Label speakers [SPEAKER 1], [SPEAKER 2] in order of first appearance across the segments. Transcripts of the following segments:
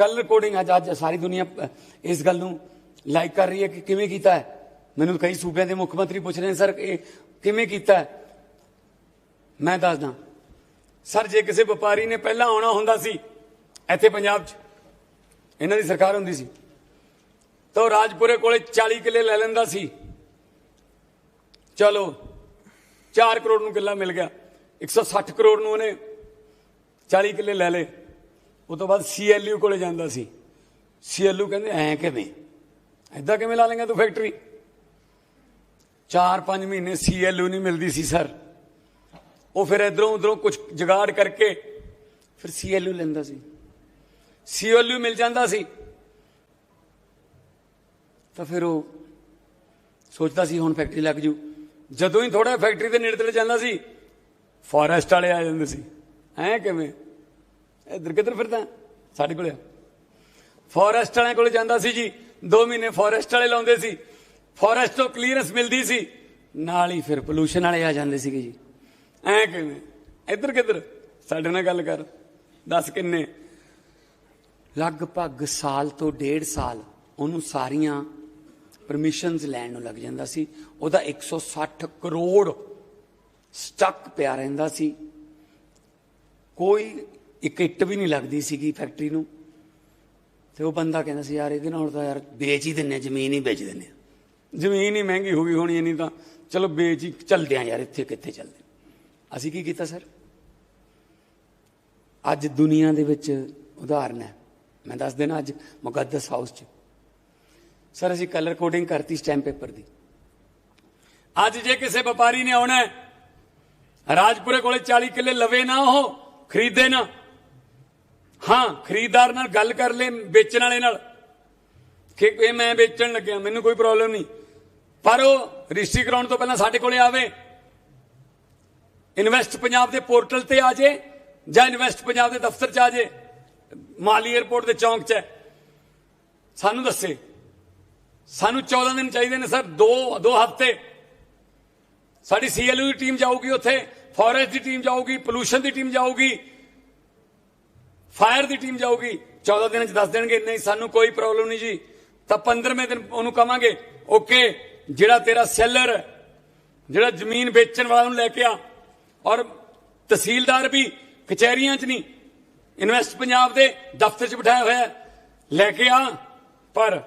[SPEAKER 1] ਕੱਲ ਰਿਕਾਰਡਿੰਗ ਅੱਜ ਅੱਜ ਸਾਰੀ ਦੁਨੀਆ ਇਸ ਗੱਲ ਨੂੰ ਲਾਈਕ ਕਰ ਰਹੀ ਹੈ ਕਿ ਕਿਵੇਂ ਕੀਤਾ ਹੈ? ਮੈਨੂੰ ਕਈ ਸੂਬਿਆਂ ਦੇ ਮੁੱਖ ਮੰਤਰੀ ਪੁੱਛ ਰਹੇ ਨੇ, ਸਰ, ਇਹ ਕਿਵੇਂ ਕੀਤਾ ਹੈ? ਮੈਂ ਦੱਸਦਾ, ਸਰ, ਜੇ ਕਿਸੇ ਵਪਾਰੀ ਨੇ ਪਹਿਲਾਂ ਆਉਣਾ ਹੁੰਦਾ ਸੀ, ਇੱਥੇ ਪੰਜਾਬ 'ਚ, ਇਹਨਾਂ ਦੀ ਸਰਕਾਰ ਹੁੰਦੀ ਸੀ, ਤਾਂ ਉਹ ਰਾਜਪੁਰੇ ਕੋਲੇ 40 ਕਿੱਲੇ ਲੈ ਲੈਂਦਾ ਸੀ। ਚਲੋ 4 ਕਰੋੜ ਨੂੰ ਕਿੱਲਾ ਮਿਲ ਗਿਆ 160 ਕਰੋੜ ਨੂੰ ਉਹਨੇ 40 ਕਿੱਲੇ ਲੈ ਲਏ। ਉਹ ਤੋਂ ਬਾਅਦ ਸੀਐਲਯੂ ਕੋਲੇ ਜਾਂਦਾ ਸੀ। ਸੀਐਲਯੂ ਕਹਿੰਦੇ, ਐ ਕਿਵੇਂ? ਐਦਾਂ ਕਿਵੇਂ ਲਾ ਲੇਗਾ ਤੂੰ ਫੈਕਟਰੀ 4-5 ਮਹੀਨੇ ਸੀਐਲਯੂ ਨਹੀਂ ਮਿਲਦੀ ਸੀ ਸਰ ਉਹ ਫਿਰ ਇਧਰੋਂ ਉਧਰੋਂ ਕੁਝ ਜਗਾੜ ਕਰਕੇ ਫਿਰ ਸੀਐਲਯੂ ਲੈਂਦਾ ਸੀ। ਸੀਐਲਯੂ ਮਿਲ ਜਾਂਦਾ ਸੀ। ਤਾਂ ਫਿਰ ਉਹ ਸੋਚਦਾ ਸੀ, ਹੁਣ ਫੈਕਟਰੀ ਲੱਗ ਜੂ। ਜਦੋਂ ਹੀ ਥੋੜਾ ਫੈਕਟਰੀ ਦੇ ਨੇੜੇ ਤੇੜੇ ਜਾਂਦਾ ਸੀ ਫੋਰੈਸਟ ਵਾਲੇ ਆ ਜਾਂਦੇ ਸੀ। ਐ ਕਿਵੇਂ? ਇੱਧਰ ਕਿੱਧਰ ਫਿਰਦਾ? ਸਾਡੇ ਕੋਲੇ ਫੋਰੈਸਟ ਵਾਲਿਆਂ ਕੋਲੇ ਜਾਂਦਾ ਸੀ ਜੀ। 2 ਮਹੀਨੇ ਫੋਰੈਸਟ ਵਾਲੇ ਲਾਉਂਦੇ ਸੀ। ਫੋਰੈਸਟ ਤੋਂ ਕਲੀਅਰੈਂਸ ਮਿਲਦੀ ਸੀ। ਨਾਲ ਹੀ ਫਿਰ ਪੋਲੂਸ਼ਨ ਵਾਲੇ ਆ ਜਾਂਦੇ ਸੀਗੇ ਜੀ। ਐ ਕਿਵੇਂ? ਇੱਧਰ ਕਿੱਧਰ? ਸਾਡੇ ਨਾਲ ਗੱਲ ਕਰ। ਦੱਸ ਕਿੰਨੇ? ਲਗਭਗ ਸਾਲ ਤੋਂ ਡੇਢ ਸਾਲ ਉਹਨੂੰ ਸਾਰੀਆਂ ਪਰਮਿਸ਼ਨਸ ਲੈਣ ਨੂੰ ਲੱਗ ਜਾਂਦਾ ਸੀ। ਉਹਦਾ 160 ਕਰੋੜ ਸਟਕ ਪਿਆ ਰਹਿੰਦਾ ਸੀ। ਕੋਈ ਇੱਕ ਇੱਟ ਵੀ ਨਹੀਂ ਲੱਗਦੀ ਸੀਗੀ ਫੈਕਟਰੀ ਨੂੰ। ਤੇ ਉਹ ਬੰਦਾ ਕਹਿੰਦਾ ਸੀ, ਯਾਰ ਇਹਦੇ ਨਾਲ ਤਾਂ ਯਾਰ ਵੇਚ ਹੀ ਦਿੰਨੇ ਜ਼ਮੀਨ ਹੀ ਵੇਚ ਦਿੰਨੇ ਜ਼ਮੀਨ ਹੀ ਮਹਿੰਗੀ ਹੋ ਗਈ ਹੋਣੀ ਨਹੀਂ ਤਾਂ। ਚਲੋ ਵੇਚ ਹੀ ਚੱਲਦੇ ਆ ਯਾਰ, ਇੱਥੇ ਕਿੱਥੇ ਚੱਲਦੇ। ਅਸੀਂ ਕੀ ਕੀਤਾ ਸਰ? ਅੱਜ ਦੁਨੀਆ ਦੇ ਵਿੱਚ ਉਦਾਹਰਨ ਹੈ। ਮੈਂ ਦੱਸ ਦੇਣਾ ਅੱਜ ਮੁਕੱਦਸ ਹਾਊਸ 'ਚ। ਸਰ, ਅਸੀਂ ਕਲਰ ਕੋਡਿੰਗ ਕਰਤੀ ਸਟੈਂਪ ਪੇਪਰ ਦੀ। ਅੱਜ ਜੇ ਕਿਸੇ ਵਪਾਰੀ ਨੇ ਆਉਣਾ ਰਾਜਪੁਰੇ ਕੋਲੇ 40 ਕਿੱਲੇ ਲਵੇ ਨਾ ਉਹ, ਖਰੀਦੇ ਨਾ। ਹਾਂ, ਖਰੀਦਦਾਰ ਨਾਲ ਗੱਲ ਕਰ ਲੈ, ਵੇਚਣ ਵਾਲੇ ਨਾਲ। ਕਿ ਇਹ ਮੈਂ ਵੇਚਣ ਲੱਗਿਆ, ਮੈਨੂੰ ਕੋਈ ਪ੍ਰੋਬਲਮ ਨਹੀਂ। ਪਰ ਉਹ ਰਜਿਸਟਰੀ ਕਰਾਉਣ ਤੋਂ ਪਹਿਲਾਂ ਸਾਡੇ ਕੋਲੇ ਆਵੇ। ਇਨਵੈਸਟ ਪੰਜਾਬ ਦੇ ਪੋਰਟਲ ਤੇ ਆ ਜੇ, ਜਾਂ ਇਨਵੈਸਟ ਪੰਜਾਬ ਦੇ ਦਫ਼ਤਰ ਚ ਆ ਜੇ, ਮਾਲੀ 에ਅਰਪੋਰਟ ਦੇ ਚੌਂਕ 'ਚ ਸਾਨੂੰ ਦੱਸੇ। ਸਾਨੂੰ 14 ਦਿਨ ਚਾਹੀਦੇ ਨੇ, ਸਰ, ਦੋ ਦੋ ਹਫ਼ਤੇ। ਸਾਡੀ ਸੀਐਲਯੂ ਦੀ ਟੀਮ ਜਾਊਗੀ ਉੱਥੇ ਫੋਰੈਸਟ ਦੀ ਟੀਮ ਜਾਊਗੀ ਪੋਲੂਸ਼ਨ ਦੀ ਟੀਮ ਜਾਊਗੀ। ਫਾਇਰ ਦੀ ਟੀਮ ਜਾਊਗੀ 14 ਦਿਨਾਂ ਚ ਦੱਸ ਦੇਣਗੇ, ਨਹੀਂ, ਸਾਨੂੰ ਕੋਈ ਪ੍ਰੋਬਲਮ ਨਹੀਂ ਜੀ। ਤਾਂ 15ਵੇਂ ਦਿਨ ਉਹਨੂੰ ਕਵਾਂਗੇ, ਓਕੇ, ਜਿਹੜਾ ਤੇਰਾ ਸੈਲਰ, ਜਿਹੜਾ ਜ਼ਮੀਨ ਵੇਚਣ ਵਾਲਾ ਨੂੰ ਲੈ ਕੇ ਆ। ਔਰ ਤਹਿਸੀਲਦਾਰ ਵੀ ਕਚਹਿਰੀਆਂ 'ਚ ਨਹੀਂ, ਇਨਵੈਸਟ ਪੰਜਾਬ ਦੇ ਦਫ਼ਤਰ 'ਚ ਬਿਠਾਇਆ ਹੋਇਆ ਲੈ ਕੇ ਆ, ਪਰ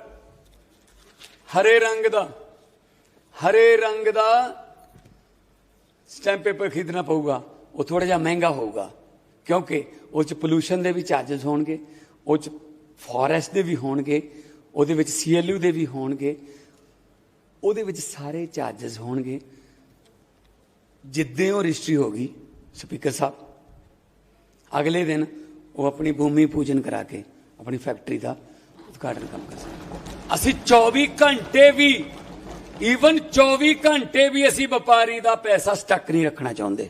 [SPEAKER 1] ਹਰੇ ਰੰਗ ਦਾ, ਹਰੇ ਰੰਗ ਦਾ ਸਟੈਂਪ ਪੇਪਰ ਖਰੀਦਣਾ ਪਊਗਾ, ਉਹ ਥੋੜਾ ਜਿਹਾ ਮਹਿੰਗਾ ਹੋਊਗਾ। ਕਿਉਂਕਿ ਉਹ ਚ ਪੋਲੂਸ਼ਨ ਦੇ ਵੀ ਚਾਰजेस ਹੋਣਗੇ, ਉਹ ਚ ਫੋਰੈਸਟ ਦੇ ਵੀ ਹੋਣਗੇ, ਉਹਦੇ ਵਿੱਚ ਸੀਐਲਯੂ ਦੇ ਵੀ ਹੋਣਗੇ, ਉਹਦੇ ਵਿੱਚ ਸਾਰੇ ਚਾਰजेस ਹੋਣਗੇ। ਜਿੱਦਾਂ ਉਹ ਰਜਿਸਟਰੀ ਹੋ ਗਈ ਸਪੀਕਰ ਸਾਹਿਬ, ਅਗਲੇ ਦਿਨ ਉਹ ਆਪਣੀ ਭੂਮੀ ਪੂਜਨ ਕਰਾ ਕੇ ਆਪਣੀ ਫੈਕਟਰੀ ਦਾ ਉਦਘਾਟਨ ਕੰਮ ਕਰ ਸਕਦੇ ਅਸੀਂ 24 ਘੰਟੇ ਵੀ ਈਵਨ 24 ਘੰਟੇ ਵੀ ਅਸੀਂ ਵਪਾਰੀ ਦਾ ਪੈਸਾ ਸਟੱਕ ਨਹੀਂ ਰੱਖਣਾ ਚਾਹੁੰਦੇ।